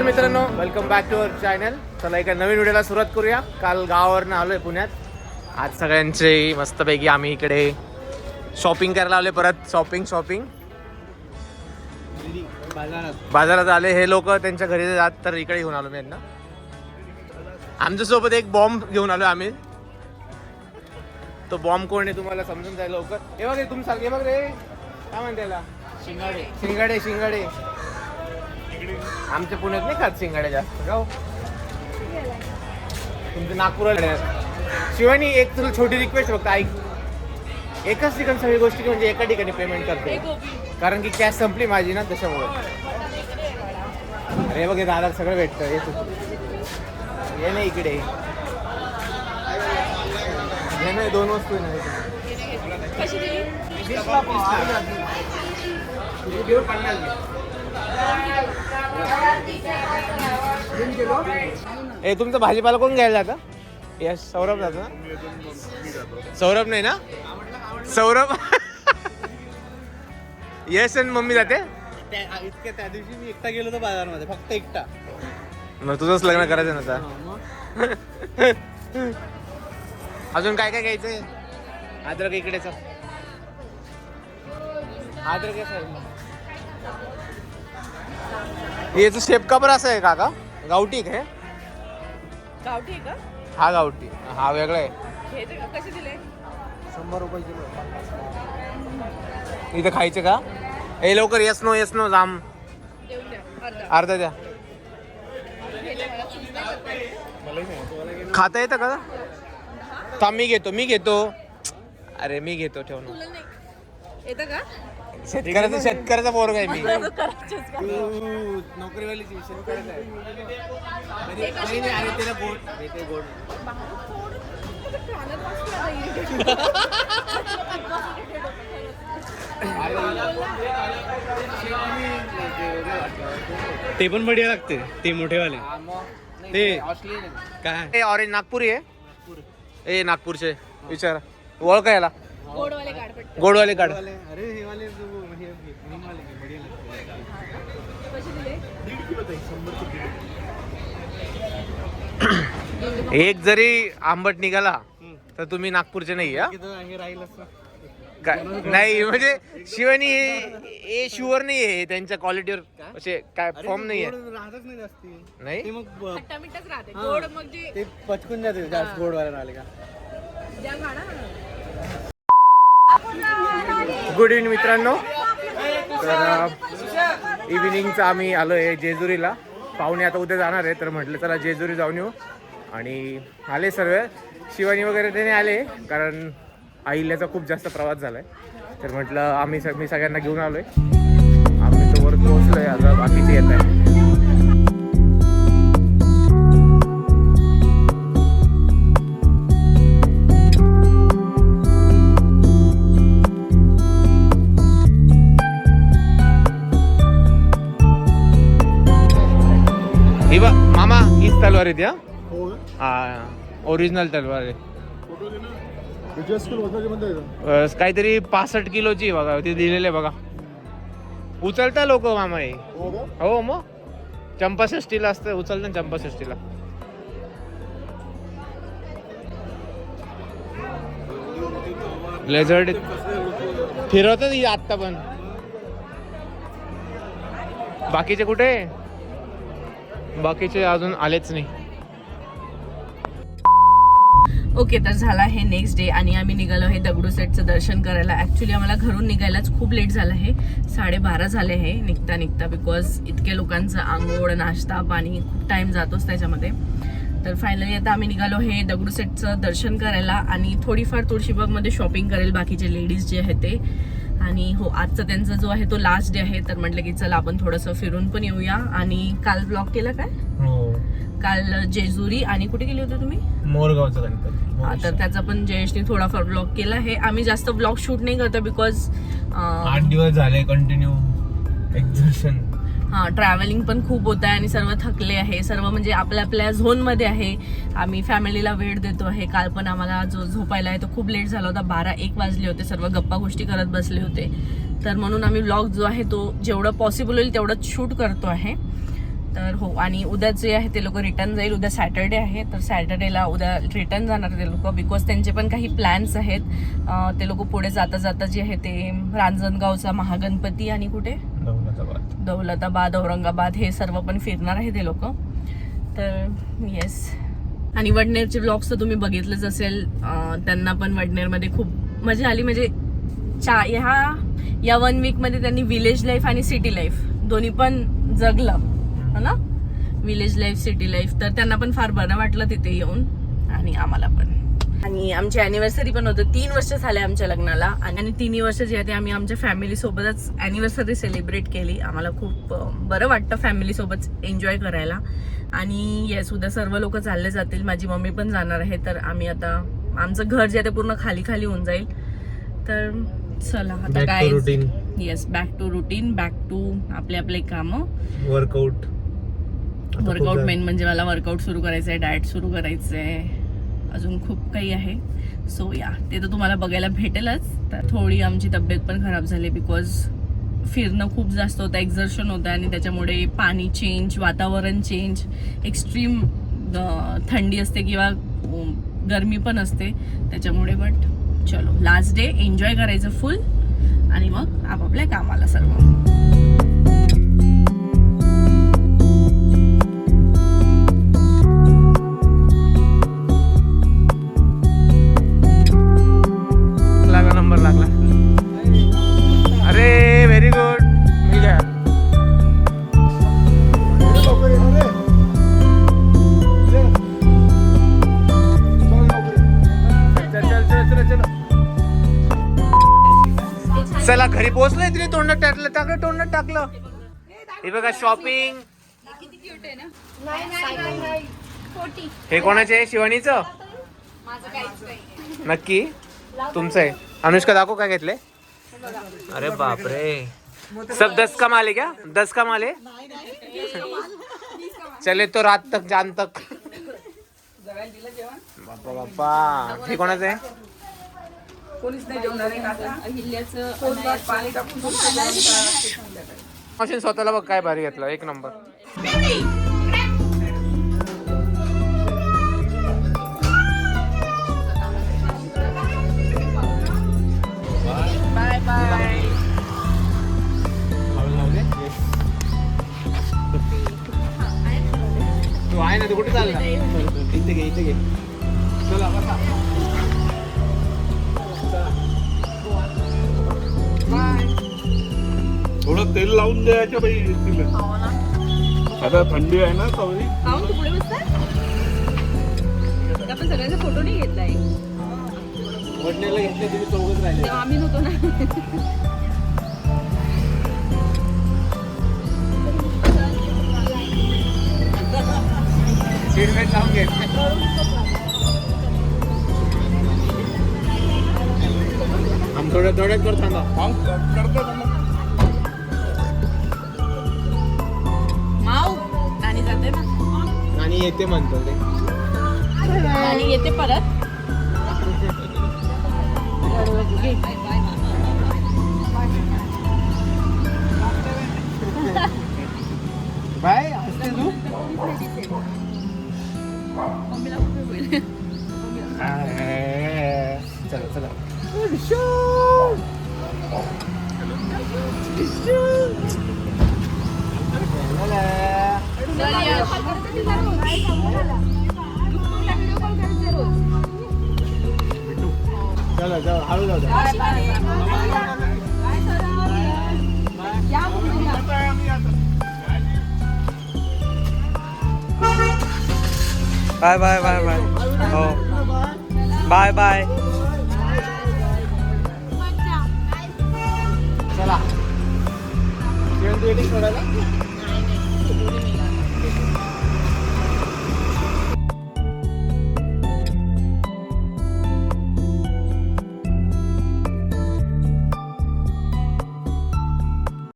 नमस्कार मित्रांनो. Welcome back to our channel चला एका नवीन व्हिडिओला सुरुवात करूया. काल गावावरनं आलोय पुण्यात. आज सगळ्यांचे मस्तपैकी आम्ही इकडे शॉपिंग करायला आलोय परत. शॉपिंग शॉपिंग बाजारात आले. हे लोक त्यांच्या घरी जात तर इकडे घेऊन आलो मी यांना. आमच्यासोबत एक बॉम्ब घेऊन आलो आम्ही. तो बॉम्ब कोण आहे तुम्हाला समजून जाईल लवकर. हे बघ रे तुम्ही सांग हे बघ रे. काय म्हणते शिंगाडे. शिंगाडे शिंगाडे. आमच्या पुण्यात नाही खात शिंगाडे जास्त गाव तुमच्या नागपूरला शिवानी एक तुला छोटी रिक्वेस्ट फक्त ऐक. एकाच ठिकाणी सगळी गोष्टी म्हणजे एका ठिकाणी पेमेंट करते कारण की कॅश संपली माझी ना त्याच्यामुळे. अरे बघ हे दादा सगळं भेटतं. हे तू. ये ना इकडे. हे नाही दोन वस्तू आहे ना. तुझी देऊ पन्नास. घे. ए तुमचा भाजीपाला कोण घ्यायला जातं? यश सौरभ जातो ना? सौरभ नाही ना? सौरभ? यश आणि मम्मी जाते? इतक्या त्या दिवशी मी एकटा गेलो होतो बाजारमध्ये फक्त एकटा. मग तुझंच लग्न करायचं ना आता? अजून काय काय घ्यायचंय? अद्रक इकडेच अद्रक. याचं शेप का बरं असं आहे काका? गावठी आहे गावठी आहे का? हा गावठी. हा वेगळा आहे. हे जे- कसे दिले? शंभर रुपये किलो. इथं खायचे का? ए लवकर yes no yes no jam. देऊन द्या. अर्धा. अर्धा द्या. हे जे मला खाता येतं का? थांब मी घेतो मी घेतो. अरे मी घेतो ठेव ना. तुला नाही. येतं का? शेतकऱ्याचा शेतकऱ्याचा पोरग आहे मी? नोकरीवाली शेतकऱ्याचा आहे. हे त्याला ते irritate. ते पण बढिया लागते ते मोठेवाले. ते काय? ऑरेंज नागपुरी आहे. ए नागपूरचे. विचारा. ओळख याला. गोडवाले अरे हे वाले जो हे green वाले ते बढिया लागते कसे दिले? एक जरी आंबट निघाला तर तुम्ही नागपूरचे नाही हा? इथं हे राहील असं काय? नाही म्हणजे शिवानी हे शुअर नाही आहे त्यांच्या क्वालिटीवर असे काय फॉर्म नाही आहे राहतच नाही जास्ती. ते नाही मग ब- खट्टा मिठ्ठाच राहते. हा. गोड मग जे ते पचकून जाते जास्त गोड वाले राहिले का? गुड इव्हनिंग मित्रांनो. तर इव्हिनिंगचं आम्ही आलो आहे जेजुरीला. पाहुणे आता उद्या जाणार आहे तर म्हटलं चला जेजुरी जाऊन येऊ. आणि आले सर्व. शिवानी वगैरे त्याने आले कारण आईल्याचा खूप जास्त प्रवास झाला आहे तर म्हटलं आम्ही सग मी सगळ्यांना घेऊन आलो आहे आम्ही तो वर पोहोचलो आहे आता बाकीचे येत आहे तलवार आहे त्या हा ओरिजिनल तलवार आहे अ, काहीतरी पासष्ट किलोची आहे बघा ते दिलेले बघा उचलता लोक मामा हे हो मग चंपाषष्टीला असतं उचलतं ना चंपाषष्टीला लेझर्ड फिरवतात ही आत्ता पण बाकीचे कुठे बाकीचे अजून आलेच नाही ओके तर झाला आहे नेक्स्ट डे आणि आम्ही निघालो आहे दगडूसेठचं दर्शन करायला. ॲक्च्युली आम्हाला घरून निघायलाच खूप लेट झालं आहे. साडेबारा झाले आहे निघता निघता बिकॉज इतक्या लोकांचं आंघोळ नाश्ता पाणी खूप टाईम जातोच त्याच्यामध्ये. तर फायनली आता आम्ही निघालो हे दगडूसेठचं दर्शन करायला आणि थोडीफार तुळशीबागमध्ये शॉपिंग करेल बाकीचे लेडीज जे आहेत ते. आणि हो आजचा त्यांचा जो आहे तो लास्ट डे आहे तर म्हटलं की चला आपण थोडंसं फिरून पण येऊया. आणि काल ब्लॉग केला काय? हो. काल जेजुरी आणि कुठे गेले होते तुम्ही? मोरगावचा गणपती. तर त्याचा पण जयेशने थोडाफार ब्लॉग केला आहे. आम्ही जास्त ब्लॉग शूट नाही करतो बिकॉज आठ दिवस झाले कंटिन्यू एक्झर्शन हा ट्रॅव्हलिंग पण खूप होत आहे आणि सर्व थकले आहे. सर्व म्हणजे आपल्या आपल्या झोनमध्ये आहे. आम्ही फॅमिलीला वेळ देतो आहे. काल पण आम्हाला जो झोपायला आहे तो खूप लेट झाला होता. बारा एक वाजले होते. सर्व गप्पा गोष्टी करत बसले होते. तर म्हणून आम्ही व्लॉग जो आहे तो जेवढं पॉसिबल होईल तेवढंच शूट करतो आहे. तर हो आणि उद्या जे आहे ते लोक रिटर्न जाईल. उद्या सॅटर्डे आहे. तर सॅटर्डेला उद्या रिटर्न जाणार ते लोक. बिकॉज त्यांचे पण काही प्लॅन्स आहेत. ते लोक पुढे जाता जाता जे आहे ते रांजणगावचा महागणपती आणि कुठे? दौलताबाद औरंगाबाद हे सर्व पण फिरणार आहे ते लोक. तर येस आणि वडनेरचे ब्लॉग्स तर तुम्ही बघितलेच असेल. त्यांना पण वडनेरमध्ये खूप मजा आली. म्हणजे चा ह्या या वन वीकमध्ये त्यांनी विलेज लाईफ आणि सिटी लाईफ दोन्ही पण जगलं. हो ना? विलेज लाईफ सिटी लाईफ तर त्यांना पण फार बरं वाटलं तिथे येऊन. आणि आम्हाला पण. आणि आमची अॅनिव्हर्सरी पण होतं. तीन वर्ष झाले आमच्या लग्नाला. आणि आणि तिन्ही वर्ष जे आहे आम्ही आमच्या फॅमिली सोबतच अॅनिव्हर्सरी सेलिब्रेट केली. आम्हाला खूप बरं वाटतं फॅमिली सोबत एन्जॉय करायला. आणि येस उद्या सर्व लोक चालले जातील. माझी मम्मी पण जाणार आहे. तर आम्ही आता आमचं घर जे आहे ते पूर्ण खाली खाली होऊन जाईल. तर चला आता काय yes back to routine back to आपले आपले कामं. वर्कआउट वर्कआउट मेन म्हणजे मला वर्कआउट सुरू करायचं आहे डाएट सुरू करायचं आहे अजून खूप काही आहे. सो या ते तर तुम्हाला बघायला भेटेलच. तर थोडी आमची तब्येत पण खराब झाली बिकॉज फिरणं खूप जास्त होतं एक्झर्शन होतं आणि त्याच्यामुळे पाणी चेंज वातावरण चेंज एक्स्ट्रीम थंडी असते किंवा गरमी पण असते. त्याच्यामुळे बट चलो लास्ट डे एन्जॉय करायचं फुल आणि मग आपापल्या कामाला सर्व. पोचलंय तिने तोंडात टाकलं टाकलं तोंडात टाकलं. हे बघा शॉपिंग हे कोणाचे आहे? शिवानीचं? नक्की? तुमचं आहे. अनुष्का दाखव काय घेतले अरे बापरे. सब दस का माले क्या? दस का माल चले तो रात तक जान तक. बापा बापा. हे कोणाचं आहे? मशीन स्वतःला बघ काय भारी घेतलं. एक नंबर. तेल लावून द्यायचं बाई तिला. आता थंडी आहे ना आपण सगळ्यांचा फोटो नाही घेतलाय वडनेला घेतले तुम्ही चौघच राहिले. आम्ही नव्हतो ना. बेल्ट लावून घे. आम थोड्या थोड्यात कर थांबा. करतो. आणि येते म्हणतो ते आणि येते परत. बाय असते तू? चला चला. चला जाऊ हळू जाऊ द्या. बाय बाय बाय बाय हो बाय बाय चला